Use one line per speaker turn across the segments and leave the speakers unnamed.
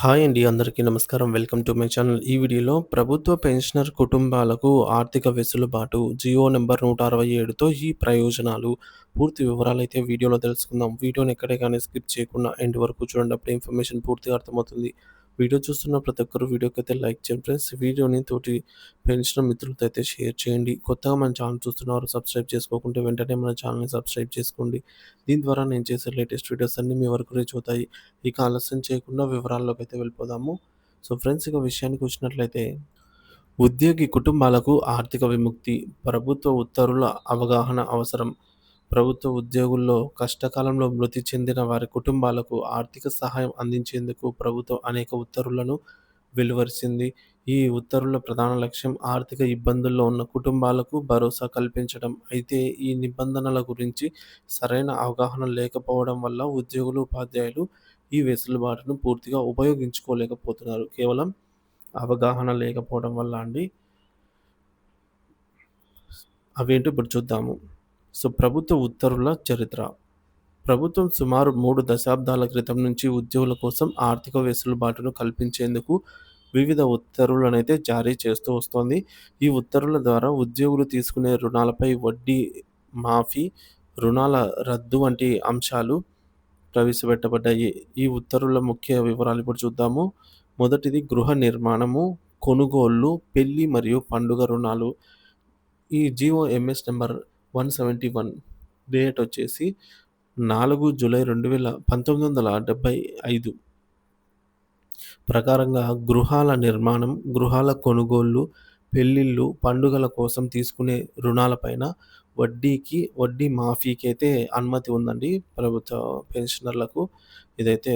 Hi అండి. అందరికీ నమస్కారం. Welcome to my channel. ఈ వీడియోలో ప్రభుత్వ పెన్షనర్ కుటుంబాలకు ఆర్థిక వెసులుబాటు జియో నెంబర్ నూట అరవై ఏడుతో ఈ ప్రయోజనాలు పూర్తి వివరాలు అయితే వీడియోలో తెలుసుకుందాం. వీడియోని ఎక్కడే కానీ స్కిప్ చేయకుండా ఎండ్ వరకు చూడండి. అప్పుడు ఇన్ఫర్మేషన్ పూర్తిగా అర్థమవుతుంది. వీడియో చూస్తున్న ప్రతి ఒక్కరు వీడియోకైతే లైక్ చేయండి ఫ్రెండ్స్. వీడియోని తోటి పెంచిన మిత్రులతో అయితే షేర్ చేయండి. కొత్తగా మన ఛానల్ చూస్తున్నవారు సబ్స్క్రైబ్ చేసుకోకుంటే వెంటనే మన ఛానల్‌ని సబ్స్క్రైబ్ చేసుకోండి. దీని ద్వారా నేను చేసే లేటెస్ట్ వీడియోస్ అన్నీ మీ వరకు రీచ్ అవుతాయి. ఇక ఆలస్యం చేయకుండా వివరాల్లోకి అయితే వెళ్ళిపోదాము. సో ఫ్రెండ్స్ ఇక విషయానికి వచ్చినట్లయితే ఉద్యోగి కుటుంబాలకు ఆర్థిక విముక్తి, ప్రభుత్వ ఉత్తర్వుల అవగాహన అవసరం. ప్రభుత్వ ఉద్యోగుల్లో కష్టకాలంలో మృతి చెందిన వారి కుటుంబాలకు ఆర్థిక సహాయం అందించేందుకు ప్రభుత్వం అనేక ఉత్తర్వులను వెలువరిచింది. ఈ ఉత్తర్వుల ప్రధాన లక్ష్యం ఆర్థిక ఇబ్బందుల్లో ఉన్న కుటుంబాలకు భరోసా కల్పించడం. అయితే ఈ నిబంధనల గురించి సరైన అవగాహన లేకపోవడం వల్ల ఉద్యోగులు, ఉపాధ్యాయులు ఈ వెసులుబాటును పూర్తిగా ఉపయోగించుకోలేకపోతున్నారు. కేవలం అవగాహన లేకపోవడం వల్ల అండి. అవేంటో ఇప్పుడు చూద్దాము. సో ప్రభుత్వ ఉత్తర్వుల చరిత్ర. ప్రభుత్వం సుమారు మూడు దశాబ్దాల క్రితం నుంచి ఉద్యోగుల కోసం ఆర్థిక వెసులుబాటును కల్పించేందుకు వివిధ ఉత్తర్వులనైతే జారీ చేస్తూ వస్తోంది. ఈ ఉత్తర్వుల ద్వారా ఉద్యోగులు తీసుకునే రుణాలపై వడ్డీ మాఫీ, రుణాల రద్దు వంటి అంశాలు ప్రవేశపెట్టబడ్డాయి. ఈ ఉత్తర్వుల ముఖ్య వివరాలు ఇప్పుడు చూద్దాము. మొదటిది గృహ నిర్మాణము, కొనుగోళ్ళు పెళ్ళి మరియు పండుగ రుణాలు. ఈ జియో ఎంఎస్ నెంబర్ 171 డేట్ వచ్చేసి నాలుగు జూలై 2000 1975 ప్రకారంగా గృహాల నిర్మాణం, గృహాల కొనుగోళ్ళు పెళ్ళిళ్ళు పండుగల కోసం తీసుకునే రుణాలపైన వడ్డీకి వడ్డీ మాఫీకి అయితే అనుమతి ఉందండి ప్రభుత్వ పెన్షనర్లకు. ఇదైతే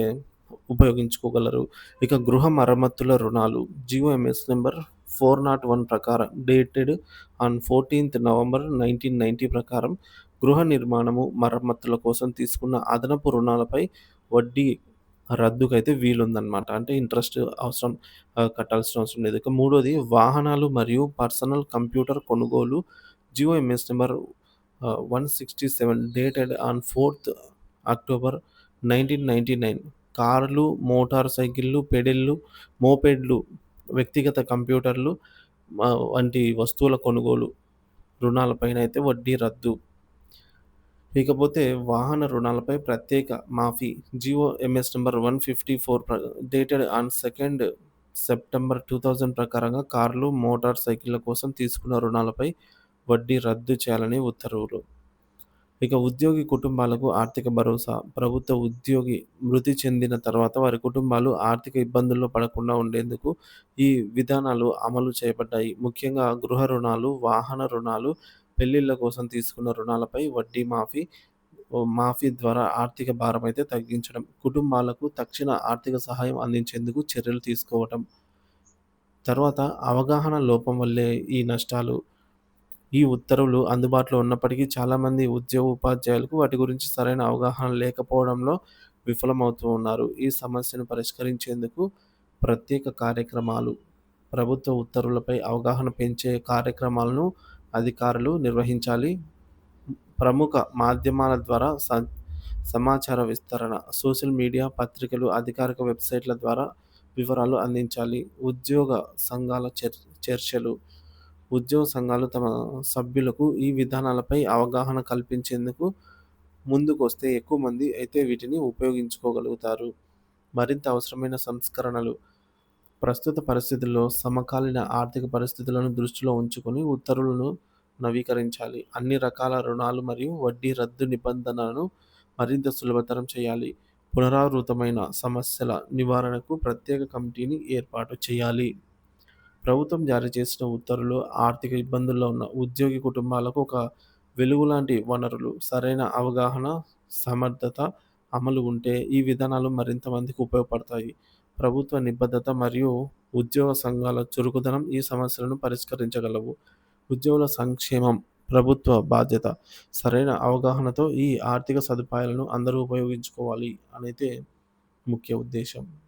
ఉపయోగించుకోగలరు. ఇక గృహ మరమ్మతుల రుణాలు జియో ఫోర్ నాట్ వన్ ప్రకారం డేటెడ్ ఆన్ 14థ్ నవంబర్ 1990 ప్రకారం గృహ నిర్మాణము, మరమ్మతుల కోసం తీసుకున్న అదనపు రుణాలపై వడ్డీ రద్దుకైతే వీలుందనమాట. అంటే ఇంట్రెస్ట్ అవసరం కట్టాల్సిన అవసరం లేదు. ఇక మూడోది వాహనాలు మరియు పర్సనల్ కంప్యూటర్ కొనుగోలు జియో ఎంఎస్ నంబర్ ఆహ్, 167 డేటెడ్ ఆన్ ఫోర్త్ అక్టోబర్ 1999 కార్లు, మోటార్ సైకిళ్ళు పెడెళ్ళు, మోపెడ్లు, వ్యక్తిగత కంప్యూటర్లు వంటి వస్తువుల కొనుగోలు రుణాలపైన అయితే వడ్డీ రద్దు. ఇకపోతే వాహన రుణాలపై ప్రత్యేక మాఫీ GO MS number one fifty four dated on second September 2000 ప్రకారంగా కార్లు, మోటార్ సైకిళ్ళ కోసం తీసుకున్న రుణాలపై వడ్డీ రద్దు చేయాలని ఉత్తర్వులు. ఇక ఉద్యోగి కుటుంబాలకు ఆర్థిక భరోసా ప్రభుత్వ ఉద్యోగి మృతి చెందిన తర్వాత వారి కుటుంబాలు ఆర్థిక ఇబ్బందుల్లో పడకుండా ఉండేందుకు ఈ విధానాలు అమలు చేయబడ్డాయి. ముఖ్యంగా గృహ రుణాలు, వాహన రుణాలు, పెళ్ళిళ్ళ కోసం తీసుకున్న రుణాలపై వడ్డీ మాఫీ మాఫీ ద్వారా ఆర్థిక భారం అయితే తగ్గించడం, కుటుంబాలకు తక్షణ ఆర్థిక సహాయం అందించేందుకు చర్యలు తీసుకోవటం. తర్వాత అవగాహన లోపం వల్లే ఈ నష్టాలు. ఈ ఉత్తర్వులు అందుబాటులో ఉన్నప్పటికీ చాలామంది ఉద్యోగ, ఉపాధ్యాయులకు వాటి గురించి సరైన అవగాహన లేకపోవడంలో విఫలమవుతూ ఉన్నారు. ఈ సమస్యను పరిష్కరించేందుకు ప్రత్యేక కార్యక్రమాలు, ప్రభుత్వ ఉత్తర్వులపై అవగాహన పెంచే కార్యక్రమాలను అధికారులు నిర్వహించాలి. ప్రముఖ మాధ్యమాల ద్వారా స సమాచార విస్తరణ, సోషల్ మీడియా, పత్రికలు, అధికారిక వెబ్‌సైట్‌ల ద్వారా వివరాలు అందించాలి. ఉద్యోగ సంఘాల చర్ చర్చలు ఉద్యోగ సంఘాలు తమ సభ్యులకు ఈ విధానాలపై అవగాహన కల్పించేందుకు ముందుకొస్తే ఎక్కువ మంది అయితే వీటిని ఉపయోగించుకోగలుగుతారు. మరింత అవసరమైన సంస్కరణలు ప్రస్తుత పరిస్థితుల్లో సమకాలీన ఆర్థిక పరిస్థితులను దృష్టిలో ఉంచుకొని ఉత్తర్వులను నవీకరించాలి. అన్ని రకాల రుణాలు మరియు వడ్డీ రద్దు నిబంధనలను మరింత సులభతరం చేయాలి. పునరావృతమైన సమస్యల నివారణకు ప్రత్యేక కమిటీని ఏర్పాటు చేయాలి. ప్రభుత్వం జారీ చేసిన ఉత్తర్వులు ఆర్థిక ఇబ్బందుల్లో ఉన్న ఉద్యోగి కుటుంబాలకు ఒక వెలుగు లాంటి వనరులు. సరైన అవగాహన, సమర్థత అమలు ఉంటే ఈ విధానాలు మరింత మందికి ఉపయోగపడతాయి. ప్రభుత్వ నిబద్ధత మరియు ఉద్యోగ సంఘాల చురుకుదనం ఈ సమస్యలను పరిష్కరించగలవు. ఉద్యోగుల సంక్షేమం ప్రభుత్వ బాధ్యత. సరైన అవగాహనతో ఈ ఆర్థిక సదుపాయాలను అందరూ ఉపయోగించుకోవాలి అనేది ముఖ్య ఉద్దేశం.